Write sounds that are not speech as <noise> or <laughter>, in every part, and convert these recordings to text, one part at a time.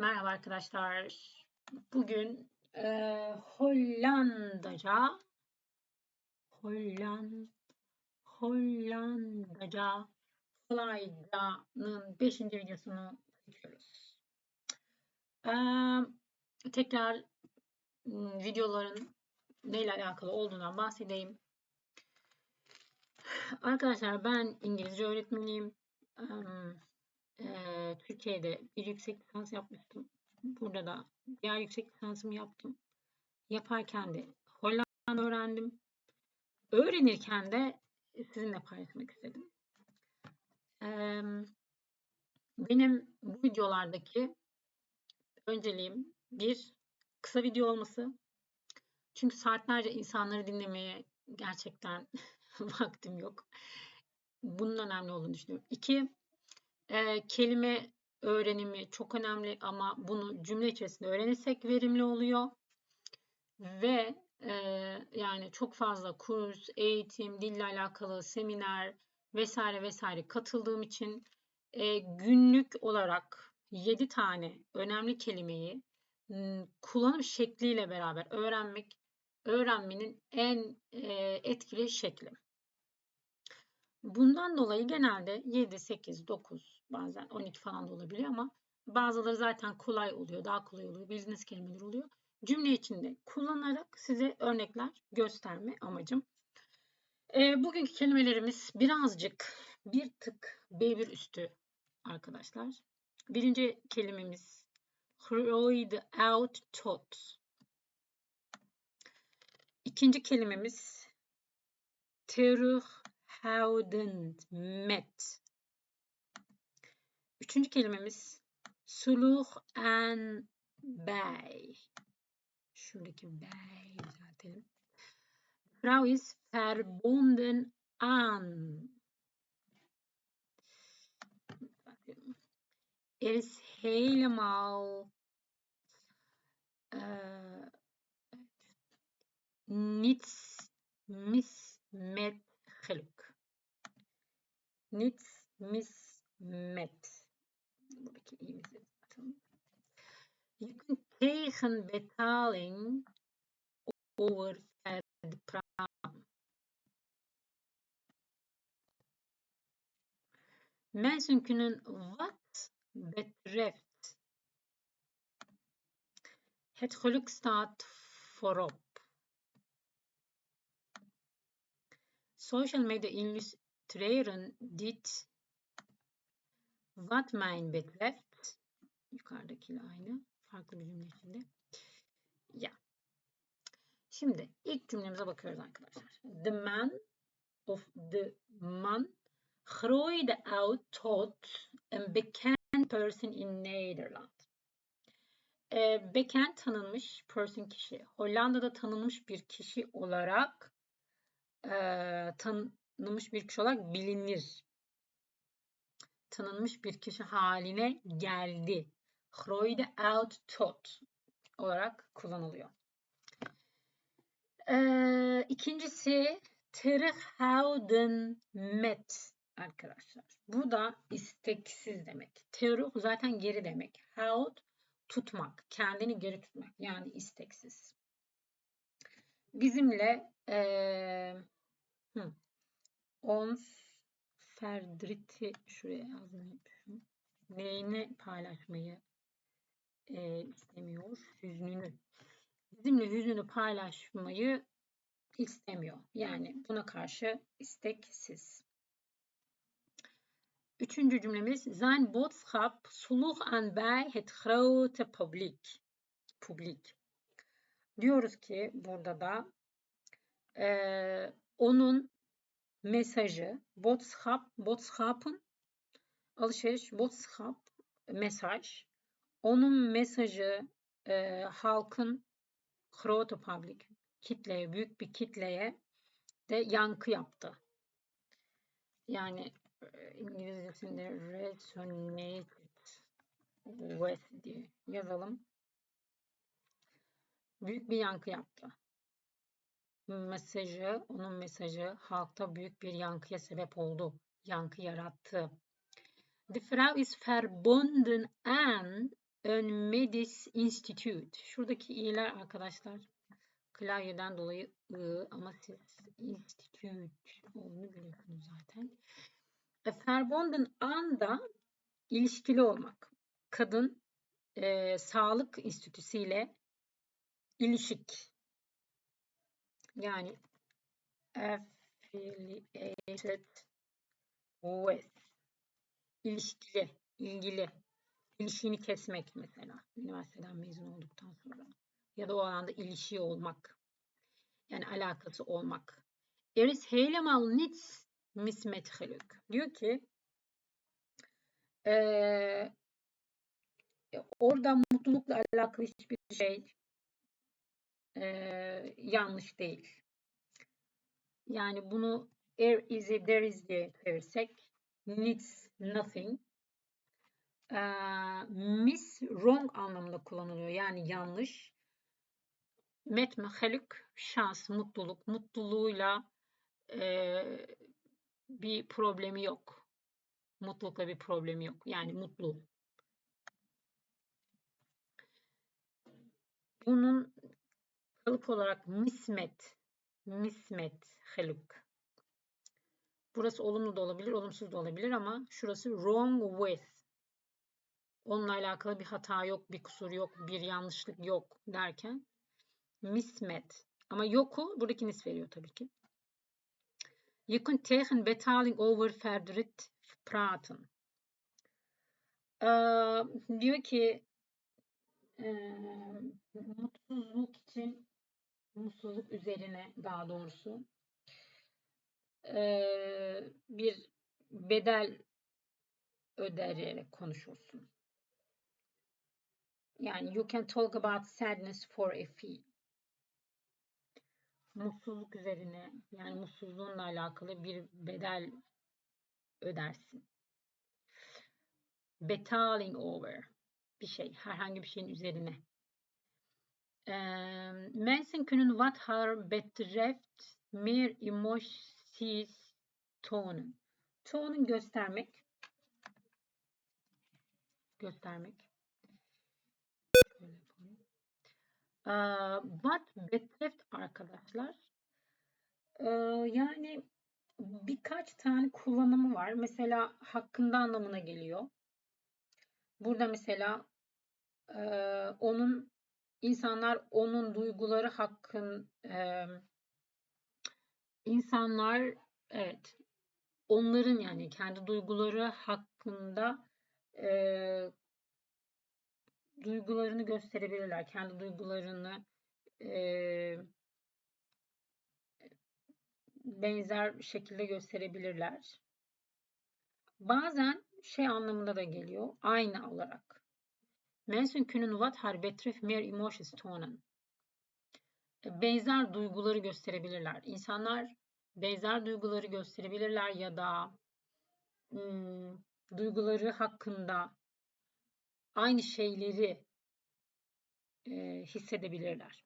merhaba arkadaşlar. Bugün e, Hollandaca Holland Hollandaca Fly'danın 5. videosunu çekiyoruz. E, tekrar videoların neyle alakalı olduğundan bahsedeyim. Arkadaşlar ben İngilizce öğretmeniyim. Um, Türkiye'de bir yüksek lisans yapmıştım. Burada da diğer yüksek lisansımı yaptım. Yaparken de Hollanda öğrendim. Öğrenirken de sizinle paylaşmak istedim. Benim bu videolardaki önceliğim bir kısa video olması. Çünkü saatlerce insanları dinlemeye gerçekten <laughs> vaktim yok. Bunun önemli olduğunu düşünüyorum. İki, e, kelime öğrenimi çok önemli ama bunu cümle içerisinde öğrenirsek verimli oluyor. Ve e, yani çok fazla kurs, eğitim, dille alakalı seminer vesaire vesaire katıldığım için e, günlük olarak 7 tane önemli kelimeyi kullanım şekliyle beraber öğrenmek öğrenmenin en e, etkili şekli. Bundan dolayı genelde 7, 8, 9 bazen 12 falan da olabiliyor ama bazıları zaten kolay oluyor, daha kolay oluyor. Bildiğiniz kelimeler oluyor. Cümle içinde kullanarak size örnekler gösterme amacım. E, bugünkü kelimelerimiz birazcık bir tık B1 üstü arkadaşlar. Birinci kelimemiz Freud out tot. İkinci kelimemiz terug houden met. Üçüncü kelimemiz suluh en bey. Şuradaki bey düzeltelim. Frau is verbunden an. Er is helemaal uh, niets mis met geluk. Niets mis met. Buradaki i'mizi atalım. Je kunt tegen betaling over het praten. Mensen kunnen wat betreft het geluk staat voorop. Social media illustreren dit what mijn betreft yukarıdakiyle aynı farklı bir cümle içinde. Ya. Şimdi ilk cümlemize bakıyoruz arkadaşlar. The man of the man groeide out tot een bekend person in Nederland. E, bekend tanınmış person kişi. Hollanda'da tanınmış bir kişi olarak e, tan tanınmış bir kişi olarak bilinir. Tanınmış bir kişi haline geldi. Groeide out tot olarak kullanılıyor. Ee, ikincisi terughouden met arkadaşlar. Bu da isteksiz demek. Terug zaten geri demek. Houd tutmak, kendini geri tutmak yani isteksiz. Bizimle ee, hı, Ons Ferdrit'i şuraya yazmışım. Neyini paylaşmayı e, istemiyor? Hüznünü. Bizimle hüznünü paylaşmayı istemiyor. Yani buna karşı isteksiz. Üçüncü cümlemiz Zijn boodschap sloeg aan bij het grote publiek. Publiek. Diyoruz ki burada da e, onun mesajı boodschap, boodschap'ın alışveriş boodschap mesaj. Onun mesajı e, halkın grote public kitleye, büyük bir kitleye de yankı yaptı. Yani e, İngilizcesinde resonated with diye yazalım. Büyük bir yankı yaptı mesajı, onun mesajı halkta büyük bir yankıya sebep oldu. Yankı yarattı. The Frau is verbunden an Ön Medis Institute. Şuradaki i'ler arkadaşlar klavyeden dolayı ı ama siz institute olduğunu biliyorsunuz zaten. E, Verbunden anda ilişkili olmak. Kadın e, sağlık enstitüsüyle ilişik. Yani affiliated with ilişkili, ilgili, ilişkini kesmek mesela üniversiteden mezun olduktan sonra ya da o alanda ilişiği olmak yani alakası olmak. Er is helemaal niets mis met geluk. Diyor ki ee, orada mutlulukla alakalı hiçbir şey e, yanlış değil. Yani bunu er is there is diye çevirsek needs nothing miss wrong anlamında kullanılıyor. Yani yanlış. Metme haluk şans, mutluluk. Mutluluğuyla e, bir problemi yok. Mutlulukla bir problemi yok. Yani mutlu. Bunun kalıp olarak mismet, mismet haluk. Burası olumlu da olabilir, olumsuz da olabilir ama şurası wrong with. Onunla alakalı bir hata yok, bir kusur yok, bir yanlışlık yok derken mismet. Ama yoku buradaki nis veriyor tabii ki. Je kunt betaling over verdriet praten. Diyor ki e, mutsuzluk için mutsuzluk üzerine daha doğrusu e, bir bedel öderek konuşursun. Yani you can talk about sadness for a fee. Mutsuzluk üzerine yani mutsuzluğunla alakalı bir bedel ödersin. Betaling over bir şey, herhangi bir şeyin üzerine. Mensen kunnen wat betreft meer emoties tonen. Tonen göstermek. Göstermek. What betreft arkadaşlar yani birkaç tane kullanımı var. Mesela hakkında anlamına geliyor. Burada mesela onun insanlar onun duyguları hakkın insanlar evet onların yani kendi duyguları hakkında duygularını gösterebilirler. Kendi duygularını e, benzer şekilde gösterebilirler. Bazen şey anlamında da geliyor. Aynı olarak. Mensen kunnen wat haar betreft meer emotions tonen. Benzer duyguları gösterebilirler. İnsanlar benzer duyguları gösterebilirler ya da hmm, duyguları hakkında aynı şeyleri e, hissedebilirler.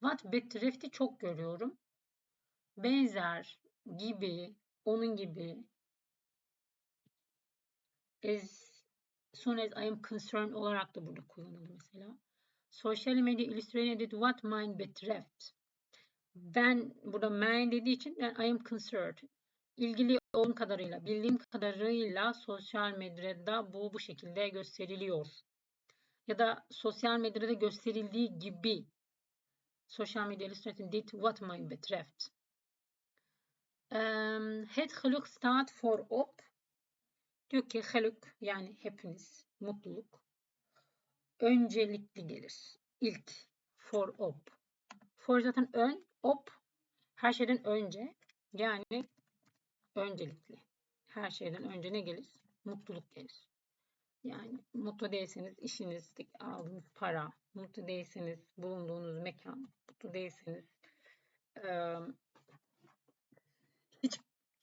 What betrefti çok görüyorum. Benzer, gibi, onun gibi. As soon as I am concerned olarak da burada kullanıldı mesela. Social media illustrated what mine betreft. Ben burada mine dediği için ben I am concerned. İlgili olduğum kadarıyla, bildiğim kadarıyla sosyal medyada bu bu şekilde gösteriliyor. Ya da sosyal medyada gösterildiği gibi sosyal medya illustrating did what my betreft. Het geluk staat voorop. Diyor ki geluk yani hepiniz mutluluk öncelikli gelir. İlk for op. For zaten ön, op her şeyden önce yani öncelikli. Her şeyden önce ne gelir? Mutluluk gelir. Yani mutlu değilseniz işiniz, aldığınız para, mutlu değilseniz bulunduğunuz mekan, mutlu değilseniz hiç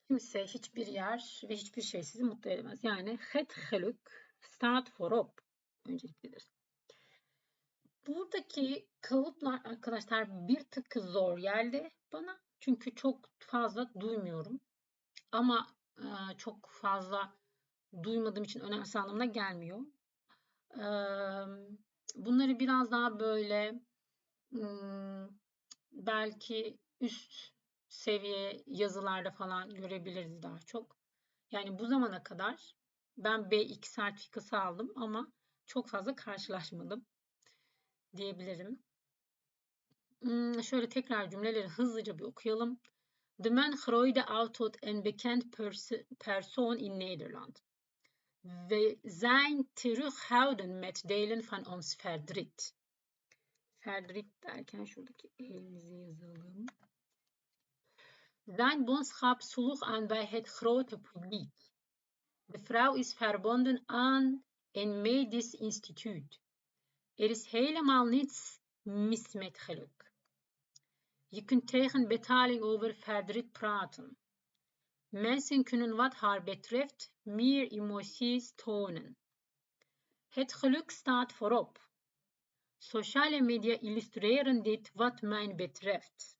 kimse, hiçbir yer ve hiçbir şey sizi mutlu edemez. Yani het geluk staat voorop önceliklidir. Buradaki kalıplar arkadaşlar bir tık zor geldi bana. Çünkü çok fazla duymuyorum. Ama e, çok fazla duymadığım için önemsiz anlamına gelmiyor. bunları biraz daha böyle belki üst seviye yazılarda falan görebiliriz daha çok. Yani bu zamana kadar ben B2 sertifikası aldım ama çok fazla karşılaşmadım diyebilirim. Şöyle tekrar cümleleri hızlıca bir okuyalım. De man uit tot een bekend persoon in Nederland. We zijn terughouden met delen van ons verdriet. Verdriet derken şuradaki elimizi yazalım. Zijn boodschap sloeg aan bij het grote publiek. De vrouw is verbonden aan een medisch instituut. Er is helemaal niets mis met geluk. Je kunt tegen betaling over verdriet praten. Mensen kunnen wat haar betreft meer emoties tonen. Het geluk staat voorop. Sociale media illustreren dit wat mij betreft.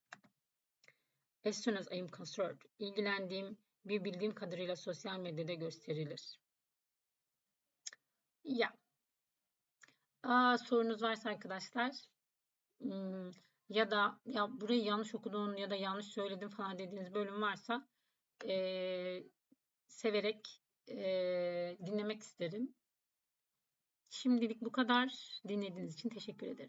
As soon as I concerned. İlgilendiğim bir bildiğim kadarıyla sosyal medyada gösterilir. Ya. Aa, sorunuz varsa arkadaşlar hmm, ya da ya burayı yanlış okudun ya da yanlış söyledim falan dediğiniz bölüm varsa e, severek e, dinlemek isterim. Şimdilik bu kadar. Dinlediğiniz için teşekkür ederim.